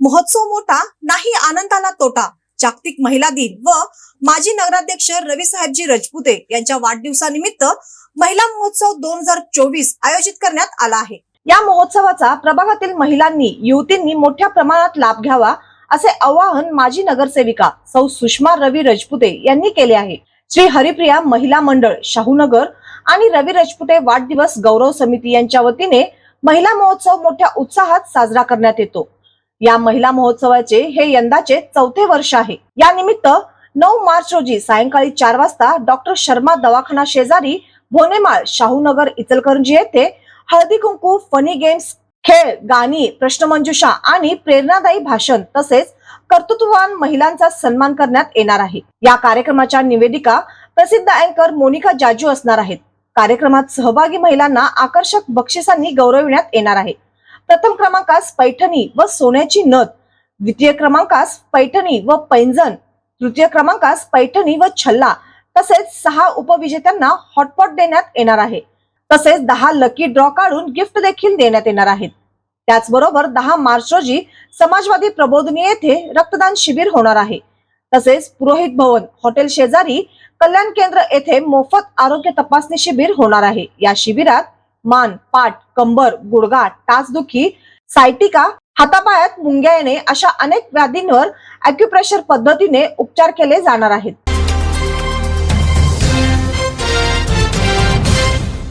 महोत्सव मोठा नाही आनंदाला तोटा. जागतिक महिला दिन व माजी नगराध्यक्ष रवीसाहेबजी रजपुते यांच्या वाढदिवसानिमित्त महिला महोत्सव दोन हजार चोवीस आयोजित करण्यात आला आहे. या महोत्सवाचा प्रभागातील महिलांनी युवतींनी मोठ्या प्रमाणात लाभ घ्यावा असे आवाहन माजी नगरसेविका सौ सुषमा रवी रजपुते यांनी केले आहे. श्री हरिप्रिया महिला मंडळ शाहूनगर आणि रवी रजपुते वाढदिवस गौरव समिती यांच्या वतीने महिला महोत्सव मोठ्या उत्साहात साजरा करण्यात येतो. या महिला महोत्सवाचे हे यंदाचे चौथे वर्ष आहे. या निमित्त नऊ मार्च रोजी सायंकाळी चार वाजता डॉक्टर शर्मा दवाखाना शेजारी भोनेमाळ शाहूनगर इचलकरंजी येथे हळदी कुंकू फनी गेम्स खेळ गाणी प्रश्नमंजुषा आणि प्रेरणादायी भाषण तसेच कर्तृत्ववान महिलांचा सन्मान करण्यात येणार आहे. या कार्यक्रमाच्या निवेदिका प्रसिद्ध अँकर मोनिका जाजू असणार आहेत. कार्यक्रमात सहभागी महिलांना आकर्षक बक्षिसांनी गौरविण्यात येणार आहे. प्रथम क्रमांकास पैठणी व सोन्याची नथ. द्वितीय क्रमांकास पैठणी व पैंजण. तृतीय क्रमांकास पैठणी व छल्ला. तसेच सहा उपविजेत्यांना हॉटपॉट देण्यात येणार आहे. तसेच दहा लकी ड्रॉ काढून गिफ्ट देखील देण्यात येणार आहेत. त्याचबरोबर दहा मार्च रोजी समाजवादी प्रबोधनी येथे रक्तदान शिबिर होणार आहे. तसेच पुरोहित भवन हॉटेल शेजारी कल्याण केंद्र येथे मोफत आरोग्य तपासणी शिबिर होणार आहे. या शिबिरात मान पाठ कंबर गुडघा टाचदुखी सायटिका हातापायात मुंग्या येणे अशा अनेक व्याधींवर अॅक्युप्रेशर पद्धतीने उपचार केले जाणार आहेत.